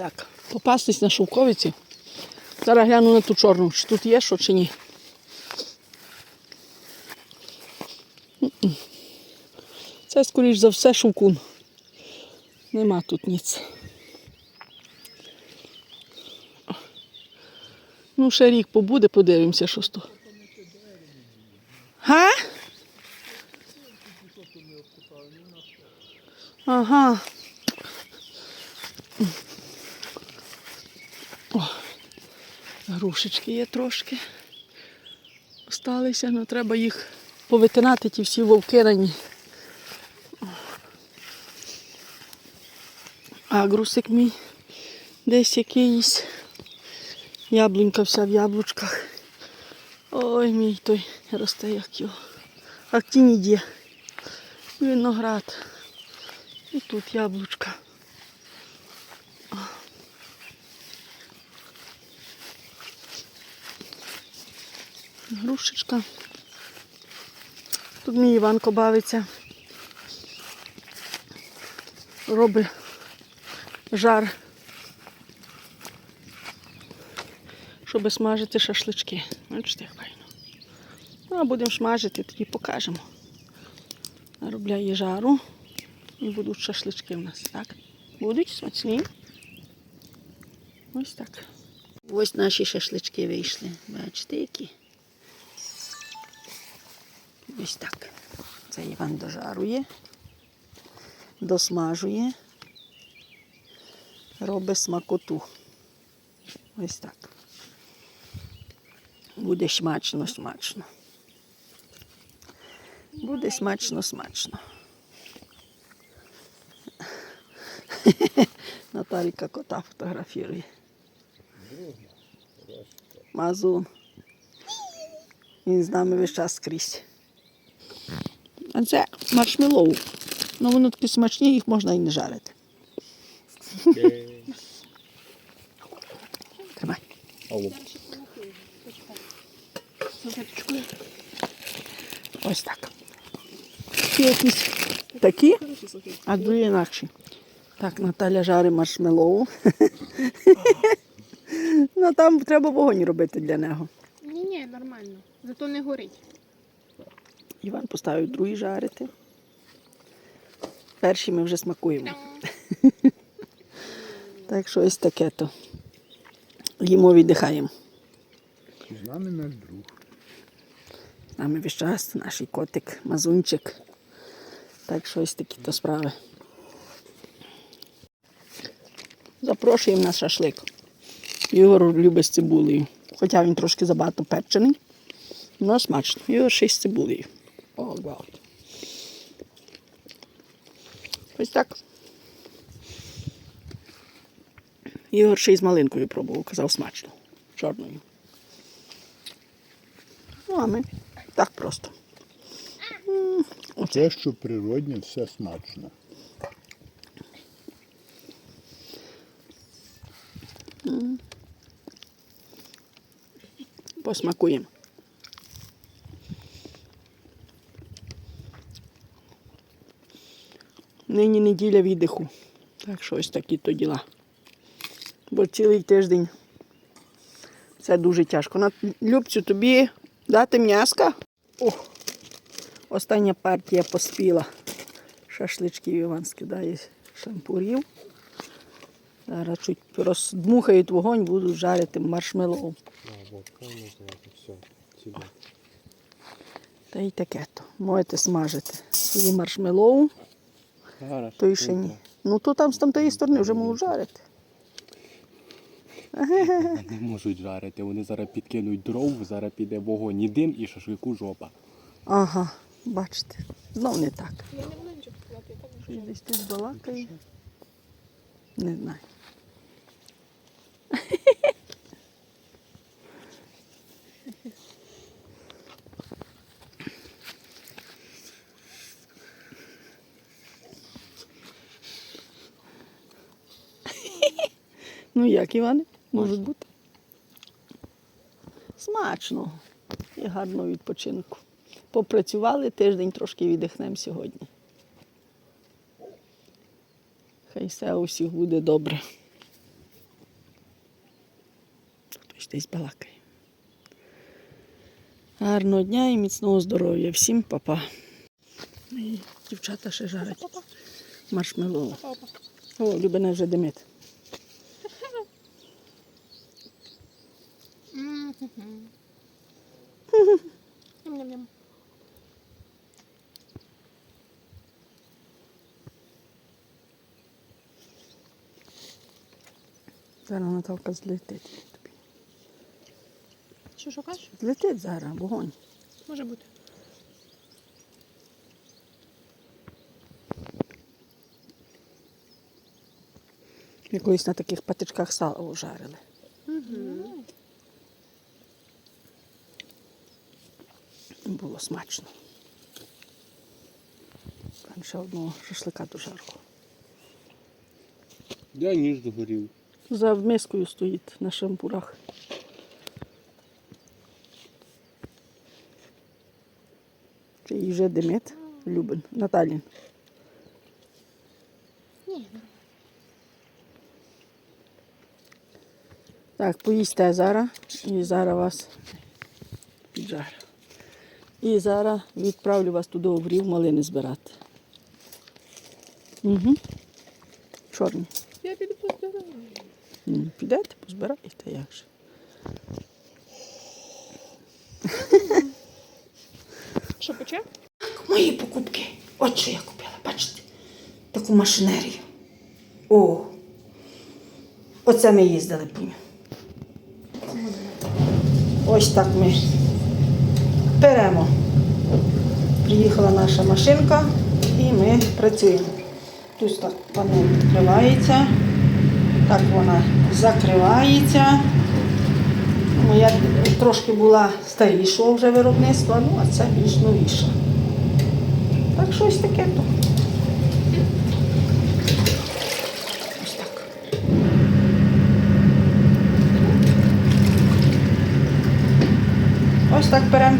Так, попастись на шовковиці. Зараз гляну на ту чорну, чи тут є що, чи ні. Це, скоріш за все, шовкун. Нема тут ніц. Ну, ще рік побуде, подивимося, що того. Га? Ага. О, грушечки є трошки. Осталися, але треба їх повитинати, ті всі вовки рані. Агрусик мій десь якийсь. Яблунька вся в яблучках. Ой, мій той росте як його. Актінідє. Виноград. І тут яблучка. Грушечка. Тут мій Іванко бавиться. Робить жар, щоб смажити шашлички. Бачите, як файно. Ну, а будемо смажити, тоді покажемо. Наробляє жару і будуть шашлички в нас, так? Будуть смачні. Ось так. Ось наші шашлички вийшли. Бачите, які? Ось так. Це Іван дожарує, досмажує, робить смакоту. Ось так. Буде смачно, смачно. Буде смачно, смачно. Наталіка кота фотографірує. Мазун. Він з нами весь час скрізь. А це маршмеллоу. Ну воно такі смачні, їх можна і не жарити. Тримай. Ось так. Ці якісь такі, а другі інакші. Так, Наталя жарить маршмеллоу. ну там треба вогонь робити для нього. Ні, ні, нормально. Зато не горить. Іван поставив другий жарити. Перші ми вже смакуємо. Так що ось таке то. Їмо віддихаємо. З нами наш друг. З нами весь час наш котик, мазунчик. Так що ось такі то справи. Запрошуємо на шашлик. Ігор любить з цибулею. Хоча він трошки забагато печений. але смачно. Ігор ще й з цибулею. О, вау. Ось так. Ігор ще й з малинкою пробував, казав смачно. Чорною. Ну, а ми так просто. Те, що природне, все смачно. Посмакуємо. Нині неділя віддиху. Так що ось такі то діла. Бо цілий тиждень це дуже тяжко. На Любцю, тобі дати м'яска? О, остання партія поспіла. Шашличків Іван скидає шампурів. Зараз чуть роздмухають вогонь, будуть жарити маршмеллоу. Та й таке то. Можете смажити свої маршмеллоу, то і ще ні. Ну то там з тамтої сторони вже можуть жарити. Не можуть жарити. Вони зараз підкинуть дров, зараз піде вогонь і дим і шашлику жопа. Ага, бачите, знов не так. Я не буду я так десь тут балакає. Не знаю. Ну як, Іване? Може бути? Смачно і гарного відпочинку. Попрацювали тиждень, трошки віддихнемо сьогодні. Хай все у всіх буде добре. десь балакає. Гарного дня і міцного здоров'я. Всім па-па. Дівчата ще жарять маршмеллоу. Опа. О, Любина вже димить. Ням-ням-ням. Зараз Наталка злетить. тобі. Що шукаєш? Злетить зараз, вогонь. Може бути. Ми колись на таких патичках сало жарили. Угу. Було смачно. Там ще одного шашлика до жарку. Я ніж згорів. За мискою стоїть на шампурах. Чи її вже димить? Любин. Наталін. Ні. Так, поїсте зараз. І зараз вас піджарю. І зараз відправлю вас туди в рів малини збирати. Угу. Чорні. Я піду поздороваю. Ну, Підете, позбирайте, як же. Що пече? Мої покупки. От що я купила, бачите? Таку машинерію. О! Оце ми їздили по ньому. Ось так ми беремо. Приїхала наша машинка і ми працюємо. Тут так панель відкривається, так вона закривається. Моя трошки була старішого вже виробництва, ну а це більш новіша. Так щось таке то. Ось так. Ось так беремо